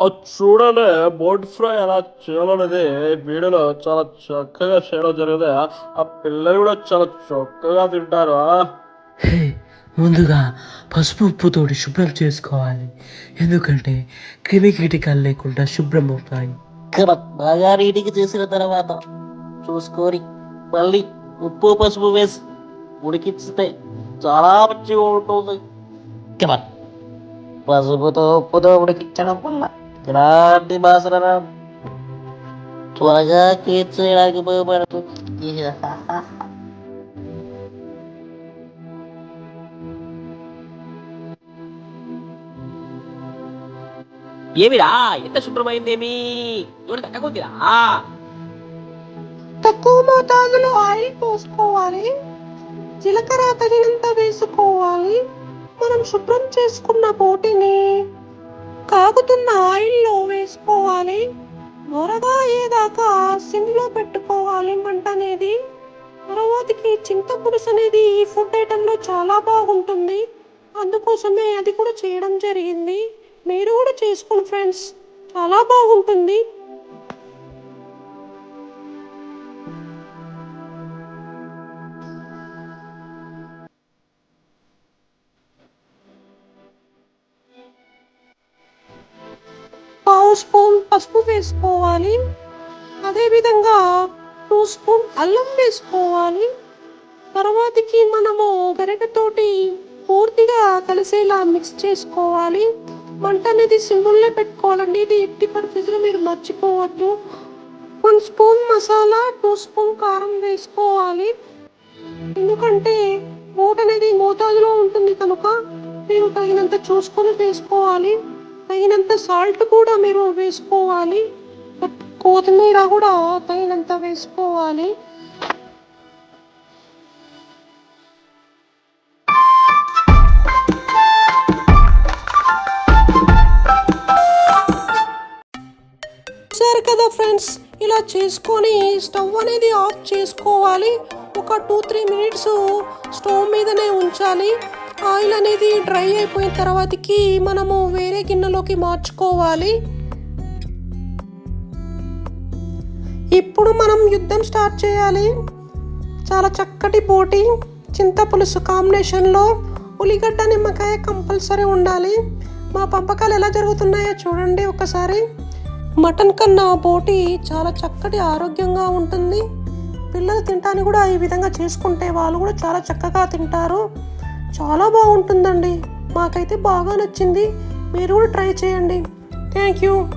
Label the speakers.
Speaker 1: అది చూడండి boat fry ఎలా చేయాలనేది వీడియోలో చాలా చక్కగా చేయడం జరిగింది. ఆ పిల్లలు కూడా చాలా చక్కగా తింటారు.
Speaker 2: ముందుగా పసుపు ఉప్పుతోటి శుభ్రం చేసుకోవాలి. ఎందుకంటే క్రిమి కీటకాలు లేకుండా శుభ్రం అవుతాయి.
Speaker 3: బాగా నీటికి చేసిన తర్వాత చూసుకొని మళ్ళీ ఉప్పు పసుపు వేసి ఉడికిస్తే చాలా మంచిగా ఉంటుంది. పసుపుతో ఉప్పుతో ఉడికించడం వల్ల ఎలాంటి రాదు. త్వరగా కేక్ చేయడానికి ఉపయోగపడుతుంది ఏమిరా ఎంత శుభ్రమైందేమి ఎవరు తగ్గకొద్దిరా
Speaker 4: తక్కువ మోతాదులో ఆయిల్ పోసుకోవాలి జీలకర్ర తగినంత వేసుకోవాలి మనం శుభ్రం చేసుకున్న బోటిని కాగుతున్న ఆయిల్లో వేసుకోవాలి. త్వరగా అయ్యేదాకా సిమ్లో పెట్టుకోవాలి మంట అనేది. తర్వాతకి చింతపులుసు అనేది ఈ ఫుడ్ ఐటెంలో చాలా బాగుంటుంది. అందుకోసమే అది కూడా చేయడం జరిగింది. మీరు కూడా చేసుకోండి ఫ్రెండ్స్. చాలా బాగుంటుంది. స్పూన్ పసుపు వేసుకోవాలి. అదేవిధంగా టూ స్పూన్ అల్లం వేసుకోవాలి. తర్వాతకి మనము గరిటతోటి పూర్తిగా కలిసేలా మిక్స్ చేసుకోవాలి. మంట అనేది సింపుల్లో పెట్టుకోవాలండి. ఇది ఎట్టి పరిస్థితుల్లో మీరు మర్చిపోవద్దు. One spoon masala two spoon కారం వేసుకోవాలి. ఎందుకంటే మూట అనేది మోతాదులో ఉంటుంది కనుక మీరు తగినంత చూసుకొని వేసుకోవాలి. తగినంత సాల్ట్ కూడా మీరు వేసుకోవాలి. కొత్తిమీర కూడా తగినంత వేసుకోవాలి. సరే కదా ఫ్రెండ్స్ ఇలా చేసుకొని స్టవ్ అనేది ఆఫ్ చేసుకోవాలి. ఒక టూ త్రీ మినిట్స్ స్టవ్ మీదనే ఉంచాలి. ఆయిల్ అనేది డ్రై అయిపోయిన తర్వాతకి మనము వేరే గిన్నెలోకి మార్చుకోవాలి. ఇప్పుడు మనం యుద్ధం స్టార్ట్ చేయాలి. చాలా చక్కటి పోటీ. చింత పులుసు కాంబినేషన్లో ఉల్లిగడ్డ నిమ్మకాయ కంపల్సరీ ఉండాలి. మా పంపకాలు ఎలా జరుగుతున్నాయో చూడండి ఒకసారి. మటన్ కన్నా పోటీ చాలా చక్కటి ఆరోగ్యంగా ఉంటుంది. పిల్లలు తింటానికి కూడా ఈ విధంగా చేసుకుంటే వాళ్ళు కూడా చాలా చక్కగా తింటారు. చాలా బాగుంటుందండి. మాకైతే బాగా నచ్చింది. మీరు కూడా ట్రై చేయండి. Thank you.